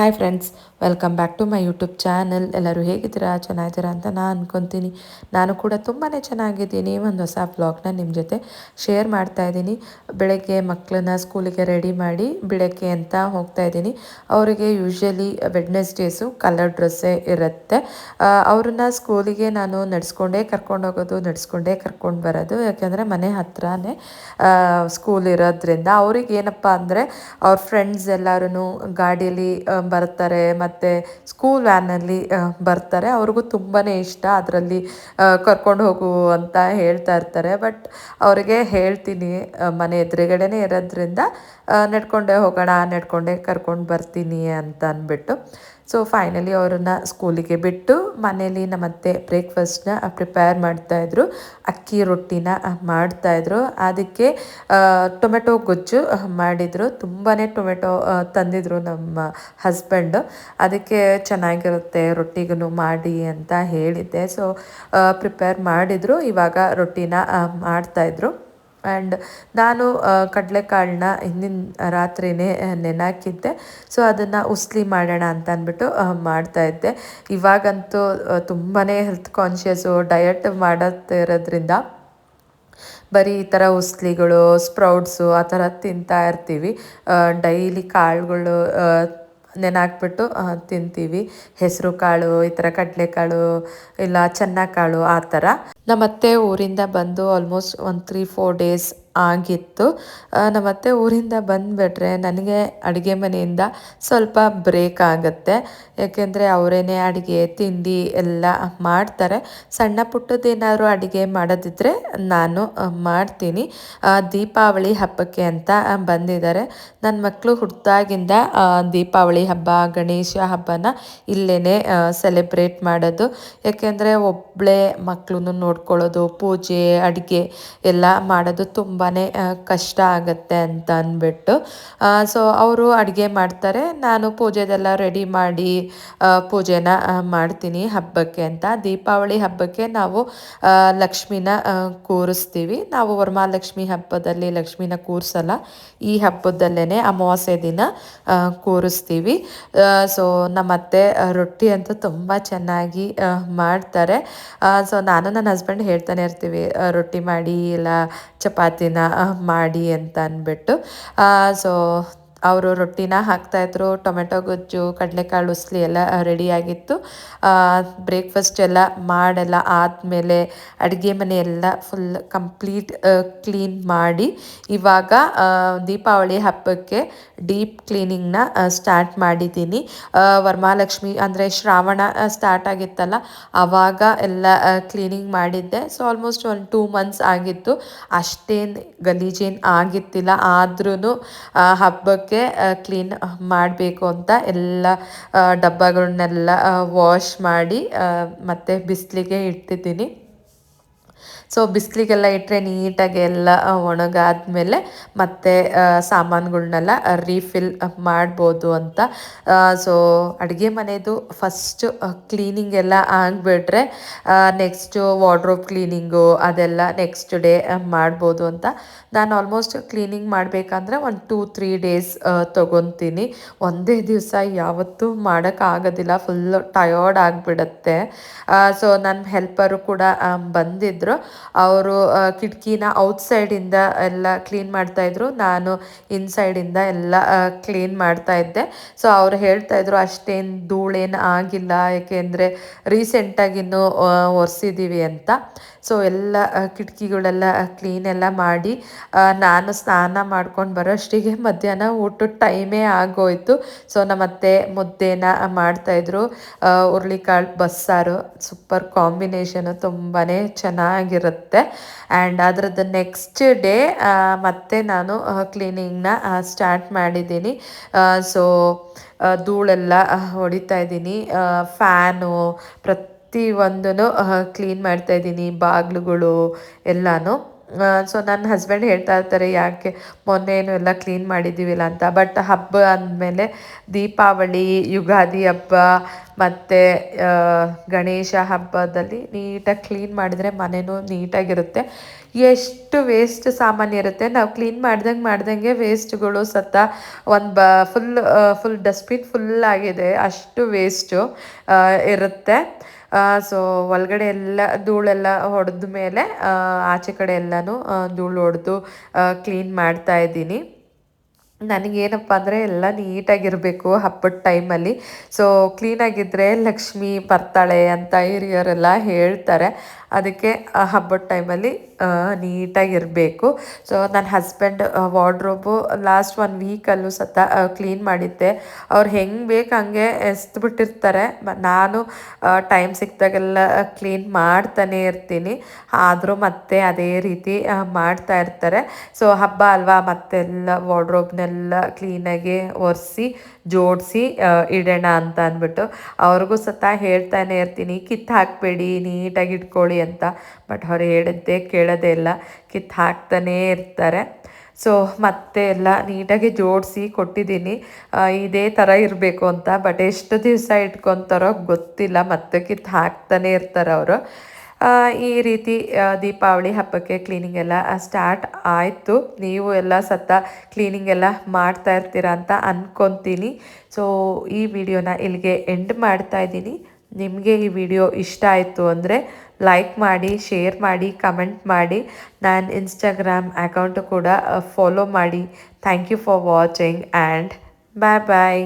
Hi friends welcome back to my YouTube channel ಎಲ್ಲರೂ ಹೇಗಿದ್ದೀರಾ? ಚೆನ್ನಾಗಿದ್ದೀರಾ ಅಂತ ನಾನು ಅಂದ್ಕೊತೀನಿ ನಾನು ಕೂಡ ತುಂಬಾ ಚೆನ್ನಾಗಿದ್ದೀನಿ. ಒಂದು ಹೊಸ ವ್ಲಾಗ್ನ ನಿಮ್ಮ ಜೊತೆ ಶೇರ್ ಮಾಡ್ತಾ ಇದ್ದೀನಿ. ಬೆಳಗ್ಗೆ ಮಕ್ಕಳನ್ನ ಸ್ಕೂಲಿಗೆ ರೆಡಿ ಮಾಡಿ ಬಿಡಕ್ಕೆ ಅಂತ ಹೋಗ್ತಾ ಇದ್ದೀನಿ. ಅವರಿಗೆ ಯೂಶ್ವಲಿ ವೆಡ್ನೆಸ್ಡೇಸು ಕಲರ್ ಡ್ರೆಸ್ಸೇ ಇರುತ್ತೆ. ಅವ್ರನ್ನ ಸ್ಕೂಲಿಗೆ ನಾನು ನಡೆಸ್ಕೊಂಡೇ ಕರ್ಕೊಂಡು ಹೋಗೋದು, ನಡೆಸ್ಕೊಂಡೇ ಕರ್ಕೊಂಡು ಬರೋದು. ಯಾಕೆಂದರೆ ಮನೆ ಹತ್ರನೇ ಸ್ಕೂಲ್ ಇರೋದ್ರಿಂದ ಅವ್ರಿಗೆ ಏನಪ್ಪ ಅಂದರೆ ಅವ್ರ ಫ್ರೆಂಡ್ಸ್ ಎಲ್ಲರೂ ಗಾಡಿಯಲ್ಲಿ ಬರ್ತಾರೆ, ಮತ್ತು ಸ್ಕೂಲ್ ವ್ಯಾನಲ್ಲಿ ಬರ್ತಾರೆ. ಅವ್ರಿಗೂ ತುಂಬಾ ಇಷ್ಟ ಅದರಲ್ಲಿ ಕರ್ಕೊಂಡು ಹೋಗು ಅಂತ ಹೇಳ್ತಾ ಇರ್ತಾರೆ. ಬಟ್ ಅವರಿಗೆ ಹೇಳ್ತೀನಿ ಮನೆ ಎದುರುಗಡೆನೇ ಇರೋದ್ರಿಂದ ನಡ್ಕೊಂಡೇ ಹೋಗೋಣ, ನಡ್ಕೊಂಡೇ ಕರ್ಕೊಂಡು ಬರ್ತೀನಿ ಅಂತ ಅಂದ್ಬಿಟ್ಟು. ಸೊ ಫೈನಲಿ ಅವ್ರನ್ನ ಸ್ಕೂಲಿಗೆ ಬಿಟ್ಟು ಮನೇಲಿ ನಮ್ಮತ್ತೆ ಬ್ರೇಕ್ಫಾಸ್ಟ್ನ ಪ್ರಿಪೇರ್ ಮಾಡ್ತಾಯಿದ್ರು ಅಕ್ಕಿ ರೊಟ್ಟಿನ ಮಾಡ್ತಾಯಿದ್ರು ಅದಕ್ಕೆ ಟೊಮೆಟೊ ಗೊಜ್ಜು ಮಾಡಿದರು. ತುಂಬಾ ಟೊಮೆಟೊ ತಂದಿದ್ರು ನಮ್ಮ ಹಸ್ಬೆಂಡು ಅದಕ್ಕೆ ಚೆನ್ನಾಗಿರುತ್ತೆ ರೊಟ್ಟಿಗೂ ಮಾಡಿ ಅಂತ ಹೇಳಿದ್ದೆ. ಸೊ ಪ್ರಿಪೇರ್ ಮಾಡಿದರು. ಇವಾಗ ರೊಟ್ಟಿನ ಮಾಡ್ತಾಯಿದ್ರು ಆ್ಯಂಡ್ ನಾನು ಕಡಲೆಕಾಳನ್ನ ಹಿಂದಿನ ರಾತ್ರಿನೇ ನೆನಾಕಿದ್ದೆ. ಸೊ ಅದನ್ನು ಉಸ್ಲಿ ಮಾಡೋಣ ಅಂತ ಅಂದ್ಬಿಟ್ಟು ಮಾಡ್ತಾ ಇದ್ದೆ. ಇವಾಗಂತೂ ತುಂಬಾ ಹೆಲ್ತ್ ಕಾನ್ಷಿಯಸ್ಸು ಡಯಟ್ ಮಾಡೋದಿರೋದ್ರಿಂದ ಬರೀ ಈ ಥರ ಉಸ್ಲಿಗಳು ಸ್ಪ್ರೌಟ್ಸು ಆ ಥರ ತಿಂತಾ ಇರ್ತೀವಿ. ಡೈಲಿ ಕಾಳುಗಳು ಆ, ತಿಂತೀವಿ. ಹೆಸರು ಕಾಳು ಈ ಥರ ಕಡಲೆಕಾಳು ಇಲ್ಲ ಚೆನ್ನ ಕಾಳು ಆ ಥರ ನಮ್ಮತ್ತೆ ಊರಿಂದ ಬಂದು ಆಲ್ಮೋಸ್ಟ್ ಒಂದು ತ್ರೀ ಫೋರ್ ಡೇಸ್ ಆಗಿತ್ತು. ನಮ್ಮ ನಮ್ಮತ್ತೆ ಊರಿಂದ ಬಂದುಬಿಟ್ರೆ ನನಗೆ ಅಡುಗೆ ಮನೆಯಿಂದ ಸ್ವಲ್ಪ ಬ್ರೇಕ್ ಆಗುತ್ತೆ. ಯಾಕೆಂದರೆ ಅವರೇನೆ ಅಡುಗೆ, ತಿಂಡಿ ಎಲ್ಲ ಮಾಡ್ತಾರೆ. ಸಣ್ಣ ಪುಟ್ಟದೇನಾದರೂ ಅಡುಗೆ ಮಾಡೋದಿದ್ರೆ ನಾನು ಮಾಡ್ತೀನಿ. ದೀಪಾವಳಿ ಹಬ್ಬಕ್ಕೆ ಅಂತ ಬಂದಿದ್ದಾರೆ. ನನ್ನ ಮಕ್ಕಳು ಹುಟ್ಟಿದಾಗಿಂದ ದೀಪಾವಳಿ ಹಬ್ಬ, ಗಣೇಶ ಹಬ್ಬನ ಇಲ್ಲೇ ಸೆಲೆಬ್ರೇಟ್ ಮಾಡೋದು. ಯಾಕೆಂದರೆ ಒಬ್ಬಳೇ ಮಕ್ಕಳನ್ನು ನೋಡ್ಕೊಳ್ಳೋದು, ಪೂಜೆ, ಅಡುಗೆ ಎಲ್ಲ ಮಾಡೋದು ತುಂಬಾ ಕಷ್ಟ ಆಗುತ್ತೆ ಅಂತ ಅಂದ್ಬಿಟ್ಟು ಸೊ ಅವರು ಅಡುಗೆ ಮಾಡ್ತಾರೆ. ನಾನು ಪೂಜೆದೆಲ್ಲ ರೆಡಿ ಮಾಡಿ ಪೂಜೆನ ಮಾಡ್ತೀನಿ ಹಬ್ಬಕ್ಕೆ ಅಂತ. ದೀಪಾವಳಿ ಹಬ್ಬಕ್ಕೆ ನಾವು ಲಕ್ಷ್ಮಿನ ಕೂರಿಸ್ತೀವಿ. ನಾವು ವರಮಹಾಲಕ್ಷ್ಮಿ ಹಬ್ಬದಲ್ಲಿ ಲಕ್ಷ್ಮಿನ ಕೂರಿಸಲ್ಲ. ಈ ಹಬ್ಬದಲ್ಲೇ ಅಮಾವಾಸ್ಯೆ ದಿನ ಕೂರಿಸ್ತೀವಿ. ಸೊ ನಮ್ಮತ್ತೆ ರೊಟ್ಟಿ ಅಂತೂ ತುಂಬ ಚೆನ್ನಾಗಿ ಮಾಡ್ತಾರೆ. ಸೊ ನಾನು ನನ್ನ ಹಸ್ಬೆಂಡ್ ಹೇಳ್ತಾನೆ ಇರ್ತೀವಿ ರೊಟ್ಟಿ ಮಾಡಿ, ಇಲ್ಲ, ಚಪಾತಿನ ಆ, ಮಾಡಿ ಅಂತ ಅಂದ್ಬಿಟ್ಟು ಸೊ ಅವರು ರೊಟ್ಟಿನ ಹಾಕ್ತಾಯಿದ್ರು, ಟೊಮೆಟೊ ಗೊಜ್ಜು, ಕಡಲೆಕಾಳು, ಉಸ್ಲಿ ಎಲ್ಲ ರೆಡಿಯಾಗಿತ್ತು ಬ್ರೇಕ್ಫಾಸ್ಟ್ ಎಲ್ಲ ಮಾಡೆಲ್ಲ, ಆದಮೇಲೆ ಅಡುಗೆ ಮನೆ ಎಲ್ಲ ಫುಲ್ ಕಂಪ್ಲೀಟ್ ಕ್ಲೀನ್ ಮಾಡಿ ಇವಾಗ ದೀಪಾವಳಿ ಹಬ್ಬಕ್ಕೆ ಡೀಪ್ ಕ್ಲೀನಿಂಗ್ನ ಸ್ಟಾರ್ಟ್ ಮಾಡಿದ್ದೀನಿ. ವರಮಹಾಲಕ್ಷ್ಮಿ ಅಂದರೆ ಶ್ರಾವಣ ಸ್ಟಾರ್ಟ್ ಆಗಿತ್ತಲ್ಲ ಆವಾಗ ಎಲ್ಲ ಕ್ಲೀನಿಂಗ್ ಮಾಡಿದ್ದೆ. ಸೊ ಆಲ್ಮೋಸ್ಟ್ ಒಂದು ಟೂ ಮಂತ್ಸ್ ಆಗಿತ್ತು. ಅಷ್ಟೇನು ಗಲೀಜೇನು ಆಗಿತ್ತಿಲ್ಲ ಆದ್ರೂ ಹಬ್ಬಕ್ಕೆ ಕ್ಲೀನ್ ಮಾಡಬೇಕು ಅಂತ ಎಲ್ಲ ಡಬ್ಬಗಳನ್ನೆಲ್ಲ ವಾಶ್ ಮಾಡಿ ಮತ್ತೆ ಬಿಸಿಲಿಗೆ ಇಟ್ಟಿದ್ದೀನಿ ಸೊ ಬಿಸಿಲಿಗೆಲ್ಲ ಇಟ್ಟರೆ ನೀಟಾಗಿ ಎಲ್ಲ ಒಣಗಾದ್ಮೇಲೆ ಮತ್ತೆ ಸಾಮಾನುಗಳನ್ನೆಲ್ಲ ರೀಫಿಲ್ ಮಾಡ್ಬೋದು ಅಂತ. ಸೊ ಅಡುಗೆ ಮನೆಯದು ಫಸ್ಟ್ ಕ್ಲೀನಿಂಗ್ ಎಲ್ಲ ಆಗಿಬಿಟ್ರೆ ನೆಕ್ಸ್ಟು ವಾರ್ಡ್ರೋಬ್ ಕ್ಲೀನಿಂಗು ಅದೆಲ್ಲ ನೆಕ್ಸ್ಟ್ ಡೇ ಮಾಡ್ಬೋದು ಅಂತ. ನಾನು ಆಲ್ಮೋಸ್ಟ್ ಕ್ಲೀನಿಂಗ್ ಮಾಡಬೇಕಂದ್ರೆ ಒಂದು ಟೂ ತ್ರೀ ಡೇಸ್ ತೊಗೊತೀನಿ. ಒಂದೇ ದಿವಸ ಯಾವತ್ತೂ ಮಾಡೋಕ್ಕಾಗೋದಿಲ್ಲ ಫುಲ್ಲು ಟಯರ್ಡ್ ಆಗಿಬಿಡುತ್ತೆ. ಸೊ ನನ್ನ ಹೆಲ್ಪರು ಕೂಡ ಬಂದಿದ್ದರು ಅವರು ಕಿಟಕಿನ ಔಟ್ಸೈಡಿಂದ ಎಲ್ಲ ಕ್ಲೀನ್ ಮಾಡ್ತಾಯಿದ್ರು ನಾನು ಇನ್ಸೈಡಿಂದ ಎಲ್ಲ ಕ್ಲೀನ್ ಮಾಡ್ತಾ ಇದ್ದೆ. ಸೊ ಅವ್ರು ಹೇಳ್ತಾಯಿದ್ರು ಅಷ್ಟೇನು ಧೂಳೇನು ಆಗಿಲ್ಲ, ಏಕೆಂದರೆ ರೀಸೆಂಟಾಗಿನ್ನೂ ಒರೆಸಿದ್ದೀವಿ ಅಂತ. ಸೊ ಎಲ್ಲ ಕಿಟಕಿಗಳೆಲ್ಲ ಕ್ಲೀನ್ ಎಲ್ಲ ಮಾಡಿ ನಾನು ಸ್ನಾನ ಮಾಡ್ಕೊಂಡು ಬರೋಷ್ಟಿಗೆ ಮಧ್ಯಾಹ್ನ ಊಟದ ಟೈಮೇ ಆಗೋಯ್ತು. ಸೊ ನಮ್ಮತ್ತೆ ಮುದ್ದೆನ ಮಾಡ್ತಾಯಿದ್ರು ಹುರುಳಿಕಾಳು ಬಸ್ಸಾರು ಸೂಪರ್ ಕಾಂಬಿನೇಷನು ತುಂಬಾ ಚೆನ್ನಾಗಿರುತ್ತೆ. ಆ್ಯಂಡ್ ಅದರದ್ದು ನೆಕ್ಸ್ಟ್ ಡೇ ಮತ್ತೆ ನಾನು ಕ್ಲೀನಿಂಗ್ನ ಸ್ಟಾರ್ಟ್ ಮಾಡಿದ್ದೀನಿ. ಸೊ ಧೂಳೆಲ್ಲ ಹೊಡಿತಾ ಇದ್ದೀನಿ. ಫ್ಯಾನು ಪ್ರತಿ ಒಂದೂ ಕ್ಲೀನ್ ಮಾಡ್ತಾ ಇದ್ದೀನಿ. ಬಾಗಿಲುಗಳು ಎಲ್ಲನೂ. ಸೊ ನನ್ನ ಹಸ್ಬೆಂಡ್ ಹೇಳ್ತಾ ಇರ್ತಾರೆ, ಯಾಕೆ ಮೊನ್ನೆ ಏನು ಎಲ್ಲ ಕ್ಲೀನ್ ಮಾಡಿದ್ದೀವಿಲ್ಲ ಅಂತ? ಬಟ್ ಹಬ್ಬ ಅಂದಮೇಲೆ ದೀಪಾವಳಿ, ಯುಗಾದಿ ಹಬ್ಬ, ಮತ್ತು ಗಣೇಶ ಹಬ್ಬದಲ್ಲಿ ನೀಟಾಗಿ ಕ್ಲೀನ್ ಮಾಡಿದರೆ ಮನೆಯೂ ನೀಟಾಗಿರುತ್ತೆ. ಎಷ್ಟು ವೇಸ್ಟ್ ಸಾಮಾನು ಇರುತ್ತೆ. ನಾವು ಕ್ಲೀನ್ ಮಾಡ್ದಂಗೆ ಮಾಡ್ದಂಗೆ ವೇಸ್ಟ್ಗಳು ಸತ್ತ ಒಂದು ಬ ಫುಲ್ ಫುಲ್ ಡಸ್ಟ್ಬಿನ್ ಫುಲ್ ಆಗಿದೆ. ಅಷ್ಟು ವೇಸ್ಟು ಇರುತ್ತೆ. ಸೊ ಒಳಗಡೆ ಎಲ್ಲ ಧೂಳೆಲ್ಲ ಹೊಡೆದ ಮೇಲೆ ಆಚೆ ಕಡೆ ಎಲ್ಲನೂ ಧೂಳು ಹೊಡೆದು ಕ್ಲೀನ್ ಮಾಡ್ತಾ ಇದ್ದೀನಿ. ನನಗೇನಪ್ಪ ಅಂದರೆ ಎಲ್ಲ ನೀಟಾಗಿರಬೇಕು ಹಬ್ಬದ ಟೈಮಲ್ಲಿ. ಸೊ ಕ್ಲೀನಾಗಿದ್ದರೆ ಲಕ್ಷ್ಮಿ ಬರ್ತಾಳೆ ಅಂತ ಹಿರಿಯರೆಲ್ಲ ಹೇಳ್ತಾರೆ. ಅದಕ್ಕೆ ಹಬ್ಬದ ಟೈಮಲ್ಲಿ ನೀಟಾಗಿರಬೇಕು. ಸೊ ನನ್ನ ಹಸ್ಬೆಂಡ್ ವಾರ್ಡ್ರೋಬು ಲಾಸ್ಟ್ ಒನ್ ವೀಕಲ್ಲೂ ಸತ ಕ್ಲೀನ್ ಮಾಡಿದ್ದೆ. ಅವ್ರು ಹೆಂಗೆ ಬೇಕು ಹಂಗೆ ಎಸ್ದುಬಿಟ್ಟಿರ್ತಾರೆ ನಾನು ಟೈಮ್ ಸಿಕ್ಕಿದಾಗೆಲ್ಲ ಕ್ಲೀನ್ ಮಾಡ್ತಾನೆ ಇರ್ತೀನಿ. ಆದರೂ ಮತ್ತೆ ಅದೇ ರೀತಿ ಮಾಡ್ತಾ ಇರ್ತಾರೆ. ಸೊ ಹಬ್ಬ ಅಲ್ವಾ ಮತ್ತೆಲ್ಲ ವಾರ್ಡ್ರೋಬ್ನೆಲ್ಲ ಕ್ಲೀನಾಗಿ ಒರೆಸಿ, ಜೋಡಿಸಿ ಇಡೋಣ ಅಂತ ಅಂದ್ಬಿಟ್ಟು ಅವ್ರಿಗೂ ಸತ ಹೇಳ್ತಾನೆ ಇರ್ತೀನಿ, ಕಿತ್ತು ಹಾಕಬೇಡಿ, ನೀಟಾಗಿ ಇಟ್ಕೊಳ್ಳಿ ಅಂತ. ಬಟ್ ಅವ್ರು ಹೇಳಿದ್ದೆ ಕೇಳೋದೇ ಇಲ್ಲ, ಕಿತ್ತು ಹಾಕ್ತಾನೇ ಇರ್ತಾರೆ. ಸೊ ಮತ್ತೆ ಎಲ್ಲ ನೀಟಾಗಿ ಜೋಡಿಸಿ ಕೊಟ್ಟಿದ್ದೀನಿ. ಇದೇ ಥರ ಇರಬೇಕು ಅಂತ. ಬಟ್ ಎಷ್ಟು ದಿವಸ ಇಟ್ಕೊತಾರೋ ಗೊತ್ತಿಲ್ಲ, ಮತ್ತೆ ಕಿತ್ತು ಹಾಕ್ತಾನೆ ಇರ್ತಾರೆ ಅವರು. ಈ ರೀತಿ ದೀಪಾವಳಿ ಹಬ್ಬಕ್ಕೆ ಕ್ಲೀನಿಂಗ್ ಎಲ್ಲ ಸ್ಟಾರ್ಟ್ ಆಯಿತು. ನೀವು ಎಲ್ಲ ಸತ್ತ ಕ್ಲೀನಿಂಗ್ ಎಲ್ಲ ಮಾಡ್ತಾ ಇರ್ತೀರ ಅಂತ ಅಂದ್ಕೊತೀನಿ ಸೊ ಈ ವಿಡಿಯೋನ ಇಲ್ಲಿಗೆ ಎಂಡ್ ಮಾಡ್ತಾ ಇದ್ದೀನಿ. ನಿಮಗೆ ಈ ವಿಡಿಯೋ ಇಷ್ಟ ಆಯಿತು ಅಂದರೆ ಲೈಕ್ ಮಾಡಿ ಶೇರ್ ಮಾಡಿ ಕಮೆಂಟ್ ಮಾಡಿ. ನಾನು ಇನ್ಸ್ಟಾಗ್ರಾಮ್ ಅಕೌಂಟು ಕೂಡ ಫಾಲೋ ಮಾಡಿ. Thank you for watching and bye bye